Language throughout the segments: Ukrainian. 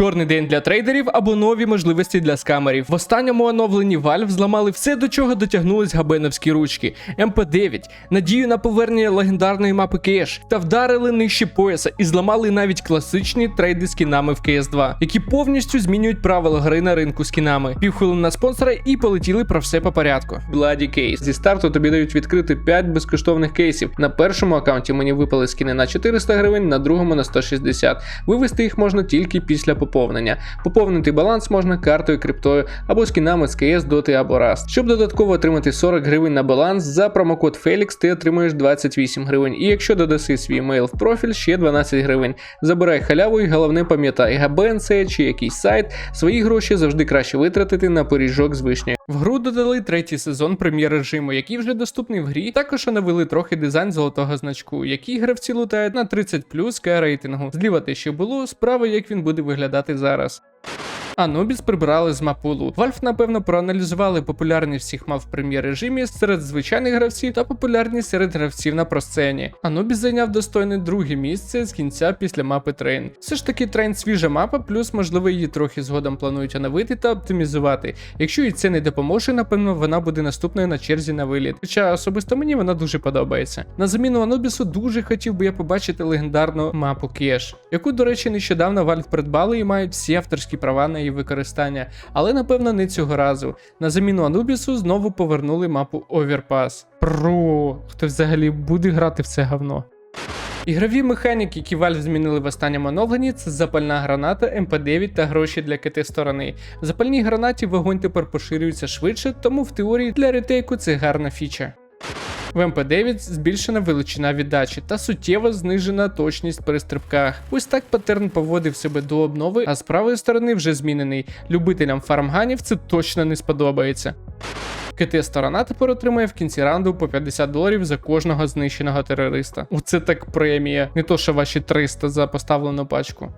чорний день для трейдерів або нові можливості для скамерів. В останньому оновленні Valve зламали все, до чого дотягнулись габеновські ручки. МП9, надію на повернення легендарної мапи Кеш, та вдарили нижче пояса і зламали навіть класичні трейди з скінами в CS2, які повністю змінюють правила гри на ринку скінами. Півхвилин на спонсора і полетіли про все по порядку. Bloody Case. Зі старту тобі дають відкрити 5 безкоштовних кейсів. На першому аккаунті мені випали скіни на 400 гривень, на другому на 160. Вивести їх можна тільки після поповнення. Поповнити баланс можна картою, криптою або скінами з CS, Dota або Rust. Щоб додатково отримати 40 гривень на баланс, за промокод Felix ти отримуєш 28 гривень. І якщо додаси свій емейл в профіль, ще 12 гривень. Забирай халяву і головне пам'ятай, ГБН це чи якийсь сайт, свої гроші завжди краще витратити на пиріжок з вишнею. В гру додали третій сезон прем'єр режиму, який вже доступний в грі. Також оновили трохи дизайн золотого значку, який гравці лутають на 30 плюс К рейтингу. Зліва те, що було, справа як він буде виглядати зараз. Анубіс прибрали з мапулу. Valve, напевно, проаналізували популярність всіх мав в прем'єр-режимі серед звичайних гравців та популярність серед гравців на просцені. Анубіс зайняв достойне друге місце з кінця після мапи Трейн. Все ж таки, Трейн свіжа мапа, плюс, можливо, її трохи згодом планують оновити та оптимізувати. Якщо і це не допоможе, напевно, вона буде наступною на черзі на виліт. Хоча особисто мені вона дуже подобається. На заміну Анубісу дуже хотів би я побачити легендарну мапу Кеш, яку, до речі, нещодавно Valve придбали і мають всі авторські права на її використання, але напевно не цього разу. На заміну Анубісу знову повернули мапу Overpass. Про хто взагалі буде грати в це говно? Ігрові механіки, які Valve змінили в останньому оновленні, це запальна граната, МП9 та гроші для КТ сторони. В запальній гранаті вогонь тепер поширюється швидше, тому в теорії для ретейку це гарна фіча. В МП9 збільшена величина віддачі та суттєво знижена точність при стрибках. Ось так паттерн поводив себе до обнови, а з правої сторони вже змінений. Любителям фармганів це точно не сподобається. КТ сторона тепер отримує в кінці раунду по 50 доларів за кожного знищеного терориста. Оце так премія, не то що ваші 300 за поставлену пачку.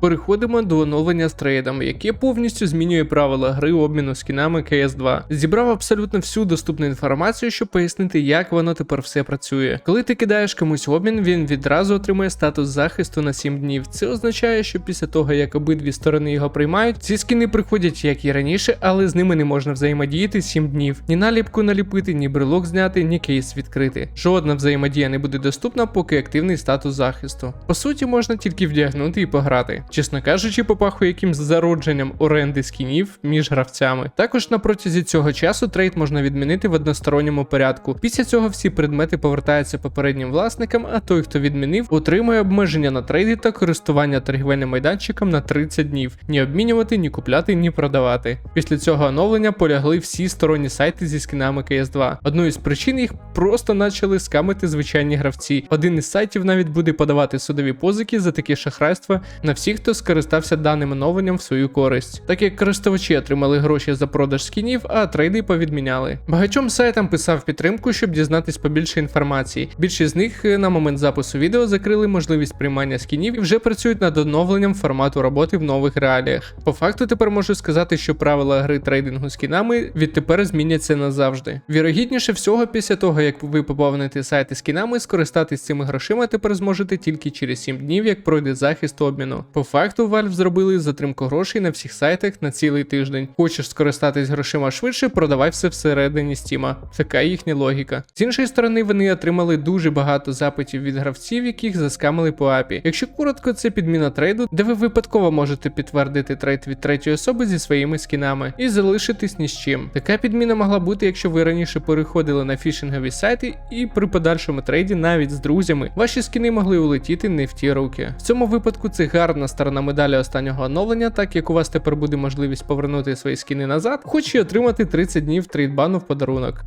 Переходимо до оновлення з трейдами, яке повністю змінює правила гри обміну скінами CS2. Зібрав абсолютно всю доступну інформацію, щоб пояснити, як воно тепер все працює. Коли ти кидаєш комусь обмін, він відразу отримує статус захисту на 7 днів. Це означає, що після того, як обидві сторони його приймають, ці скіни приходять як і раніше, але з ними не можна взаємодіяти 7 днів. Ні наліпку наліпити, ні брелок зняти, ні кейс відкрити. Жодна взаємодія не буде доступна, поки активний статус захисту. По суті, можна тільки вдягнути і пограти. Чесно кажучи, попахує якимсь зародженням оренди скінів між гравцями. Також на протязі цього часу трейд можна відмінити в односторонньому порядку. Після цього всі предмети повертаються попереднім власникам, а той, хто відмінив, отримує обмеження на трейди та користування торгівельним майданчиком на 30 днів. Ні обмінювати, ні купляти, ні продавати. Після цього оновлення полягли всі сторонні сайти зі скінами CS2. Одною з причин їх просто почали скамити звичайні гравці. Один із сайтів навіть буде подавати судові позики за таке шахрайство на всіх, хто скористався даним оновленням в свою користь, так як користувачі отримали гроші за продаж скінів, а трейди повідміняли. Багатьом сайтам писав підтримку, щоб дізнатись побільше інформації. Більшість з них е, на момент запису відео закрили можливість приймання скінів і вже працюють над оновленням формату роботи в нових реаліях. По факту тепер можу сказати, що правила гри трейдингу скінами відтепер зміняться назавжди. Вірогідніше всього, після того як ви поповните сайти скінами, скористатись цими грошима тепер зможете тільки через 7 днів, як пройде захист обміну. По факту Valve зробили затримку грошей на всіх сайтах на цілий тиждень. Хочеш скористатись грошима швидше, продавай все всередині Стіма. Така їхня логіка. З іншої сторони, вони отримали дуже багато запитів від гравців, яких заскамили по API. Якщо коротко, це підміна трейду, де ви випадково можете підтвердити трейд від третьої особи зі своїми скінами і залишитись ні з чим. Така підміна могла бути, якщо ви раніше переходили на фішингові сайти, і при подальшому трейді навіть з друзями ваші скіни могли улетіти не в ті руки. В цьому випадку це гарна сторона медалі останнього оновлення, так як у вас тепер буде можливість повернути свої скіни назад, хоч і отримати 30 днів трейдбану в подарунок.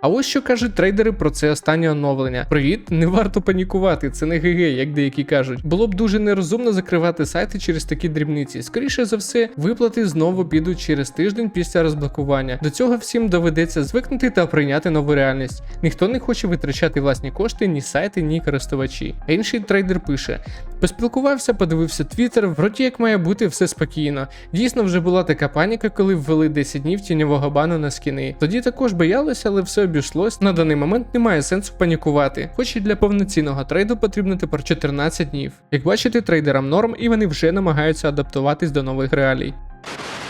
А ось що кажуть трейдери про це останнє оновлення. Привіт, не варто панікувати, це не ГГ, як деякі кажуть. Було б дуже нерозумно закривати сайти через такі дрібниці. Скоріше за все, виплати знову підуть через тиждень після розблокування. До цього всім доведеться звикнути та прийняти нову реальність. Ніхто не хоче витрачати власні кошти, ні сайти, ні користувачі. Інший трейдер пише: поспілкувався, подивився твіттер, вроді як має бути все спокійно. Дійсно, вже була така паніка, коли ввели 10 днів тіньового бану на скіни. Тоді також боялися, але все обійшлось, на даний момент немає сенсу панікувати. Хоч і для повноцінного трейду потрібно тепер 14 днів. Як бачите, трейдерам норм і вони вже намагаються адаптуватись до нових реалій.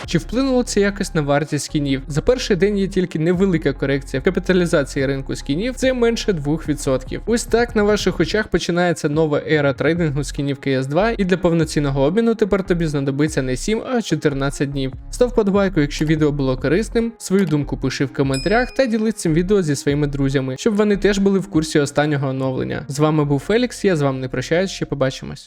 Чи вплинуло це якось на вартість скінів? За перший день є тільки невелика корекція в капіталізації ринку скінів, це менше 2%. Ось так на ваших очах починається нова ера трейдингу скінів CS2, і для повноцінного обміну тепер тобі знадобиться не 7, а 14 днів. Став подбайку, якщо відео було корисним, свою думку пиши в коментарях та ділись цим відео зі своїми друзями, щоб вони теж були в курсі останнього оновлення. З вами був Фелікс, я з вами не прощаюсь, ще побачимось.